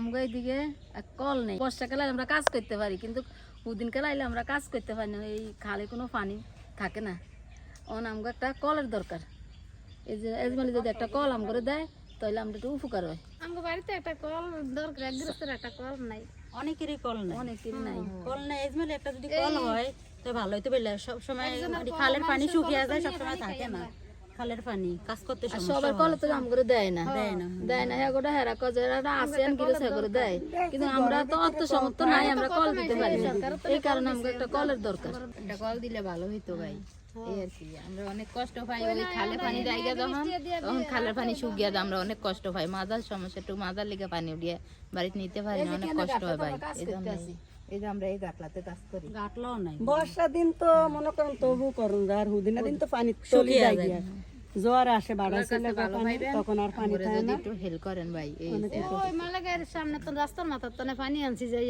আমগো এইদিকে কল নেই। বর্ষাকালে আমরা কাজ করতে পারি কিন্তু পুদিন কালে আইলে আমরা কাজ করতে পারি না এই খালে কোনো পানি থাকে না। অন আমগো একটা কলের দরকার। এই যে এজমালি যদি একটা কল আম করে দেয় তাহলে আমরা একটু উপকার হয়। আমার বাড়িতে একটা কল দরকার এক গৃহস্থের একটা কল নাই। অনেকেরই কল নাই। অনেকেরই নাই। কল নাই এজমালি একটা যদি কল হয় তো ভালো হইতে পারলে সব সময় খালের পানি শুকিয়ে যায় সব সময় থাকে না। খালের পানি কাজ করতে সবার কলে তো আম করে দেয় না। দেয় না। দেয় না। হ্যাঁ গোটা হেরা সে করে দেয়। কিন্তু আমরা তো অত সামর্থ্য নাই আমরা কল দিতে পারি না। এই কারণে আমাকে একটা কলের দরকার। একটা কল দিলে ভালো হইতো ভাই। এই আর কি আমরা অনেক কষ্ট পাই ওই খালে পানি জায়গা যখন তখন খালের পানি শুকিয়ে আমরা অনেক কষ্ট পাই। মাজার সমস্যা একটু মাজার লেগে পানি উঠিয়ে বাড়িতে নিতে পারি না অনেক কষ্ট হয় ভাই। এই জন্য এই যে আমরা এই গাটলাতে কাজ করি। গাটলাও নাই। বর্ষা দিন তো মনে করেন তবু করুন আর হুদিনা দিন তো পানি চলে যায়। গিয়া জ্বর আসে বাড়া ছেলে তখন আর পানি থাকে না। একটু হেল্প করেন ভাই এই ওই মালাগের সামনে তো রাস্তার মাথার তনে পানি আনছি যাই